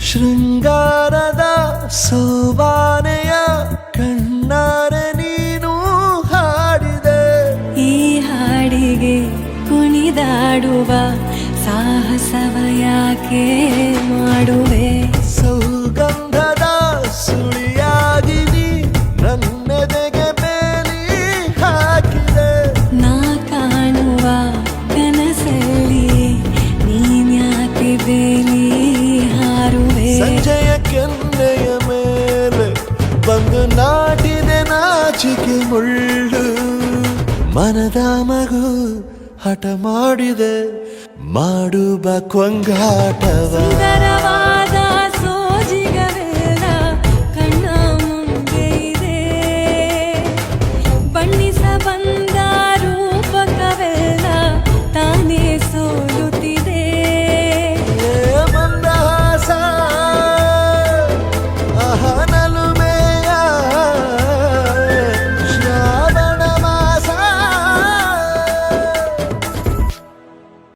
ಶೃಂಗಾರದ ಸೋಬಾನೆಯ ಕಣ್ಣಾರೆ ನೀನು ಹಾಡಿದೆ. ಈ ಹಾಡಿಗೆ ಕುಣಿದಾಡುವ ಸಾಹಸವ ಯಾಕೆ ಮಾಡುವೆ? ಸೌಗಂಧದ ಸುಳಿಯಾಗಿ ನನ್ನೆದೆಗೆ ಬೇಲಿ ಹಾಕಿದೆ. ನಾ ಕಾಣುವ ಕನಸಲ್ಲಿ ನೀನ್ಯಾಕೆ ಬೇಲಿ ನಾಚಿಕೆ ಮುಳ್ಳು ಮನದ ಮಗು ಹಠ ಮಾಡಿದೆ ಮಾಡುವ ಕೊಂಗಾಟವ.